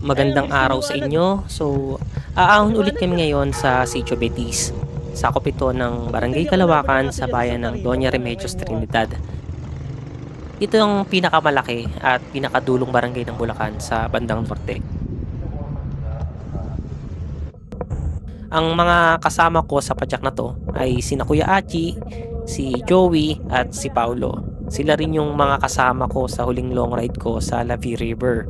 Magandang araw sa inyo. So, aahon ulit kami ngayon sa Sitio Betis. Sakop ito ng Barangay Kalawakan sa bayan ng Doña Remedios Trinidad. Ito ang pinakamalaki at pinakadulong barangay ng Bulacan sa bandang norte. Ang mga kasama ko sa padyak na to ay si Kuya Achi, si Joey at si Paulo. Sila rin yung mga kasama ko sa huling long ride ko sa Lavi River.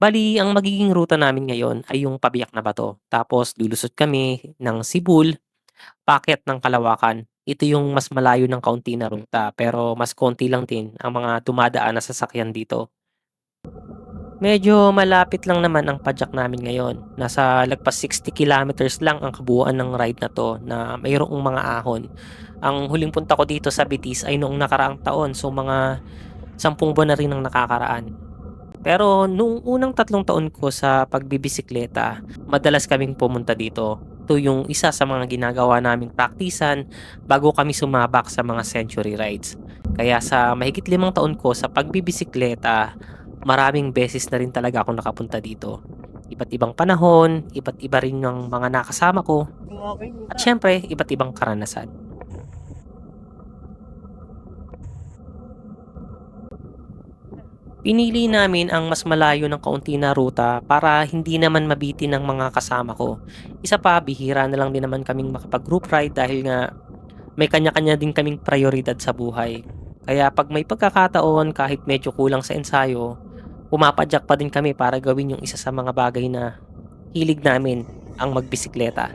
Bali, ang magiging ruta namin ngayon ay yung pabiyak na bato. Tapos lulusot kami ng Sibul, packet ng Kalawakan. Ito yung mas malayo ng kaunti na ruta pero mas konti lang din ang mga dumadaan na sasakyan dito. Medyo malapit lang naman ang padyak namin ngayon. Nasa lagpas 60 kilometers lang ang kabuuan ng ride na to na mayroong mga ahon. Ang huling punta ko dito sa Betis ay noong nakaraang taon so mga sampung buwan na rin ang nakakaraan. Pero nung unang tatlong taon ko sa pagbibisikleta, madalas kaming pumunta dito. Ito yung isa sa mga ginagawa naming praktisan bago kami sumabak sa mga century rides. Kaya sa mahigit limang taon ko sa pagbibisikleta, maraming beses na rin talaga ako nakapunta dito. Iba't ibang panahon, iba't iba rin ng mga nakasama ko, at syempre, iba't ibang karanasan. Pinili namin ang mas malayo ng kaunti na ruta para hindi naman mabitin ng mga kasama ko. Isa pa, bihira na lang din naman kaming makapag-group ride dahil nga may kanya-kanya din kaming prioridad sa buhay. Kaya pag may pagkakataon kahit medyo kulang sa ensayo, pumapadyak pa din kami para gawin yung isa sa mga bagay na hilig namin, ang magbisikleta.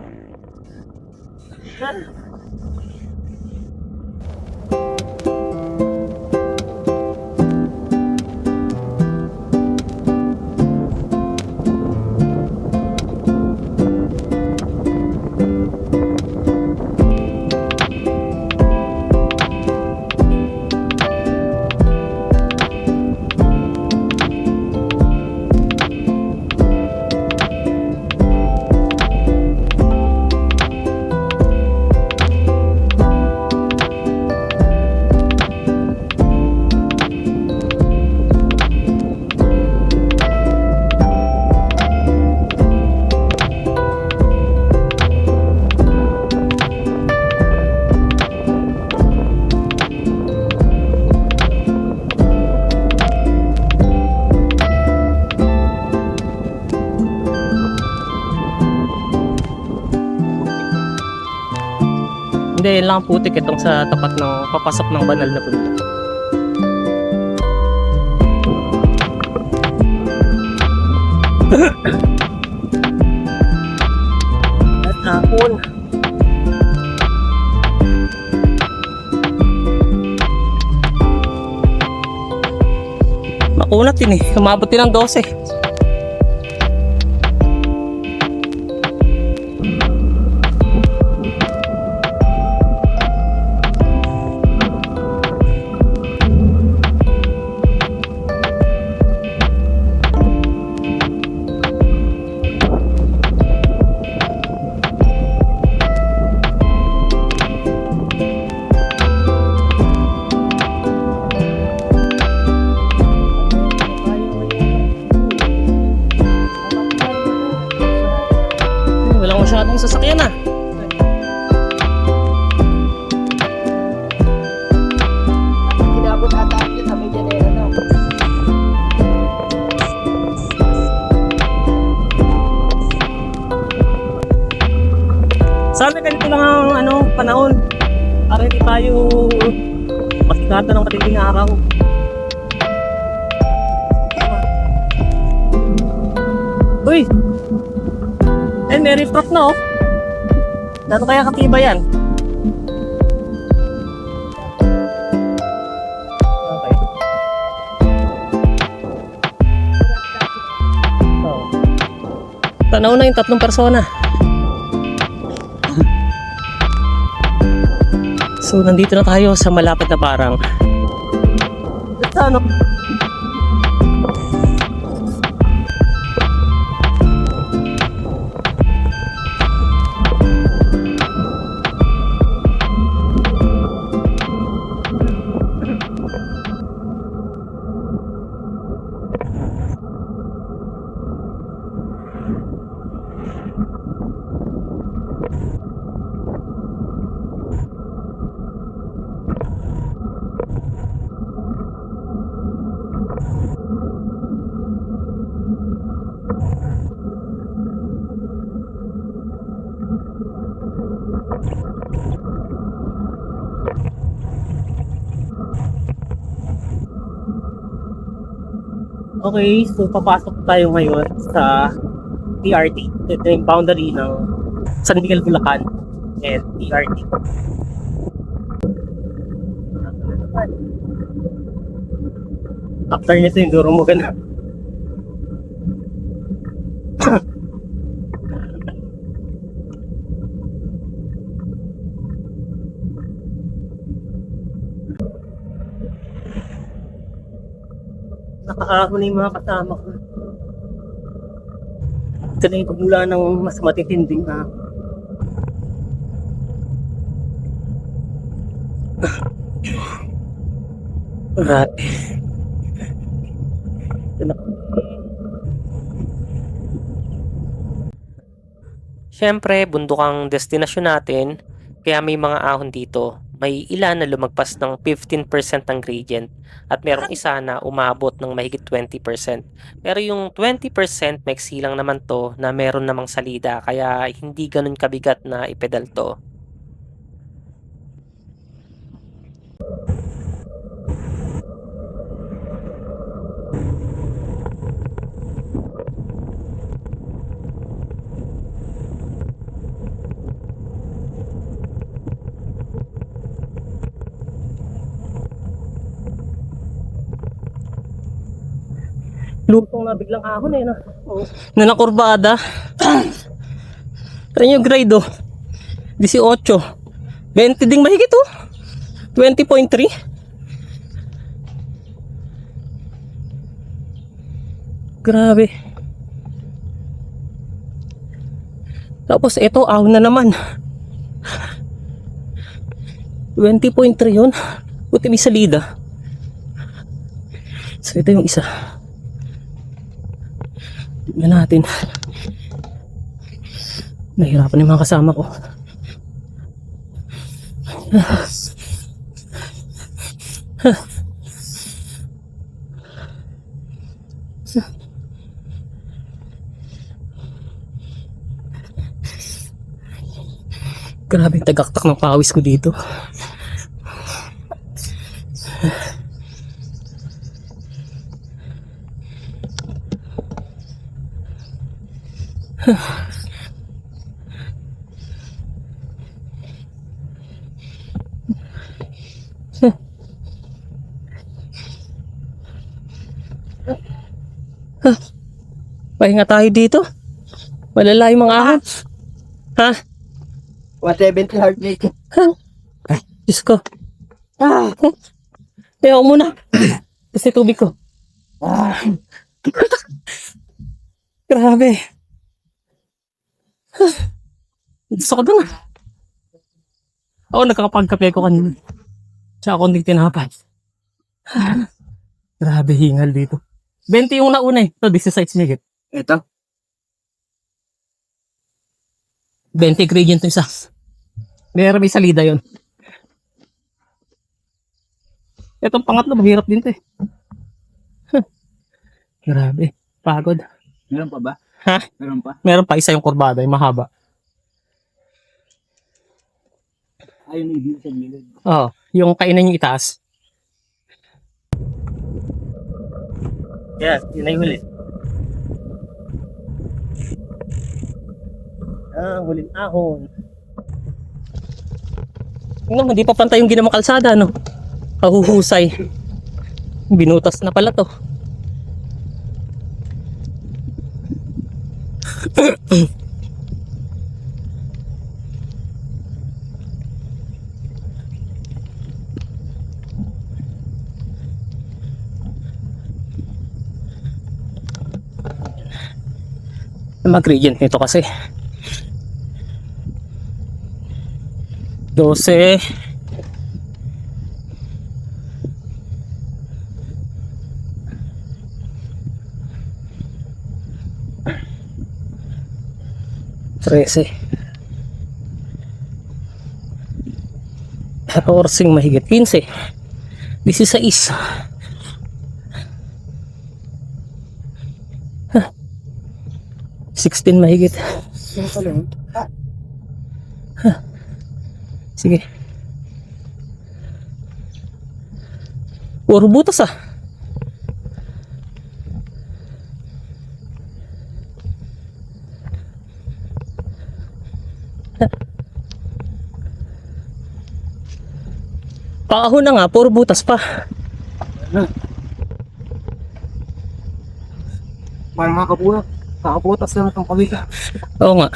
Yun lang ang putik itong sa tapat ng papasok ng banal na bundok. At hapon. Makunat din eh. Umabot din ng 12. Sana ganito lang ang ano, panahon. Para hindi tayo masikata ng matinding araw. Uy! Eh, may rooftop na oh. Dato kaya katiba yan? Okay. Oh. Tanaw na yung tatlong persona. So, nandito na tayo sa malapit na parang. Sa ano? Okay, so papasok tayo ngayon sa TRT. Ito yung boundary ng San Miguel, Bulacan and TRT. After nito yung Durumogan na. Nakakaahon na yung mga kasama ko. Ito na yung pagmula ng mas matitinding na Grabe. Ito. Siyempre, bundok ang destinasyon natin, kaya may mga ahon dito. May ilan na lumagpas ng 15% ng gradient at merong isa na umabot ng mahigit 20%. Pero yung 20% maiksi lang naman to na meron namang salida kaya hindi ganun kabigat na ipedal to. Lutong na biglang ahon eh. No? Na nakurbada. Ito yung grade oh. 18. 20 ding mahigit oh. 20.3. Grabe. Tapos ito, ahon na naman. 20.3 yun. Buti may salida. So ito yung isa. Tignan natin. Nahirapan yung mga kasama ko. Grabe tagaktak ng pawis ko dito. Pahinga tayo dito. Malala yung mga ahon. Ha? 170 heart rate. Diyos ko. Ah, Kaya ako muna. Kasi tubig ko. ah, Grabe. Gusto ko doon. Ako nagkakapagkape ko kanina. Tsaka akong hindi tinapay. Grabe hingal dito. 20 yung nauna eh. Ito, 16 migit. Ito. 20 gradient yung isa. Meron may salida yun. Itong pangatlo, mahirap din to eh. Huh. Grabe. Pagod. Meron pa ba? Ha? Meron pa? Meron pa isa yung kurbada, yung mahaba. Ayun yung view sa gilid. Oo, yung kainan yung itaas. Yes, yun na yung huli. Ah, huling ahon. Tingnan mo, di pa pantay yung ginamang kalsada, no? Kahuhusay. Binutas na pala to. mag-gradient nito kasi 12 13 14 mahigit 15 16 16 mahigit. Yung pala yun. Sige. Puro butas ah. Paahon na nga, puro butas pa. Para makapunak. Nakaputas lang itong pabika. Oo nga.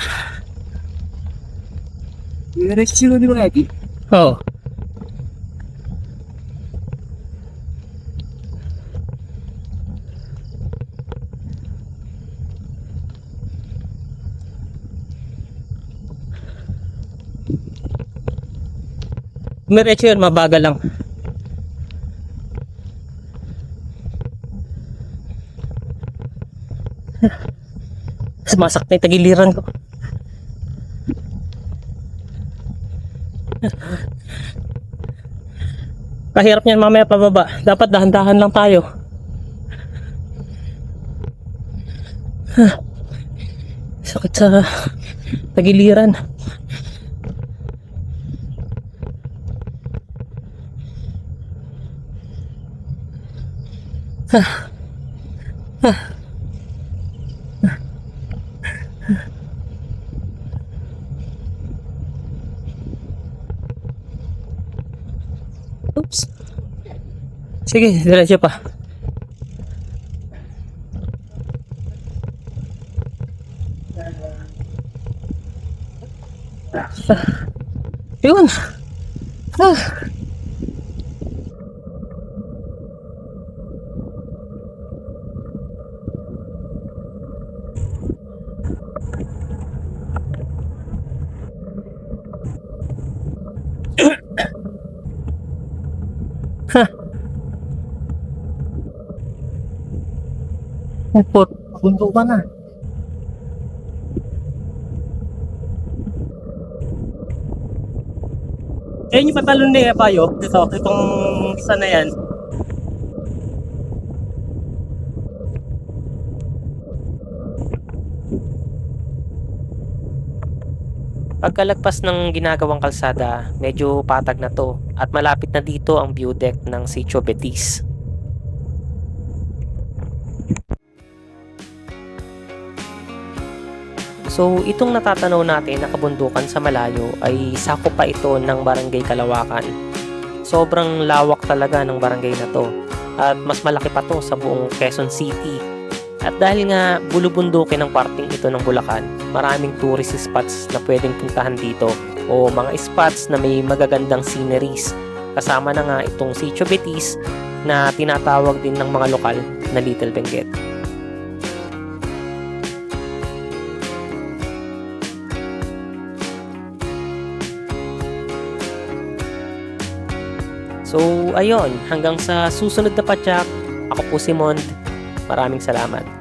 Ni Reggie. Oo. Diretso yun, mabagal lang. Sumasak na yung tagiliran ko. Kahirap niyan mamaya pababa. Dapat dahan-dahan lang tayo. Huh. Sakit sa tagiliran. Oops. Sige, diretso pa. Yun. Ah. Bundo ba na? Ayun yung patalon ni Epayo. Ito, itong isa na yan. Pagkalagpas ng ginagawang kalsada, medyo patag na to at malapit na dito ang view deck ng Sitio Betis. So itong natatanaw natin na kabundukan sa malayo ay sakop pa ito ng Barangay Kalawakan. Sobrang lawak talaga ng barangay na to at mas malaki pa to sa buong Quezon City. At dahil nga bulubundukin ang parting ito ng Bulacan, maraming tourist spots na pwedeng puntahan dito o mga spots na may magagandang sceneries. Kasama na nga itong Sitio Betis na tinatawag din ng mga lokal na Little Benguet. So, ayun, hanggang sa susunod na patyak, ako po si Mond. Maraming salamat.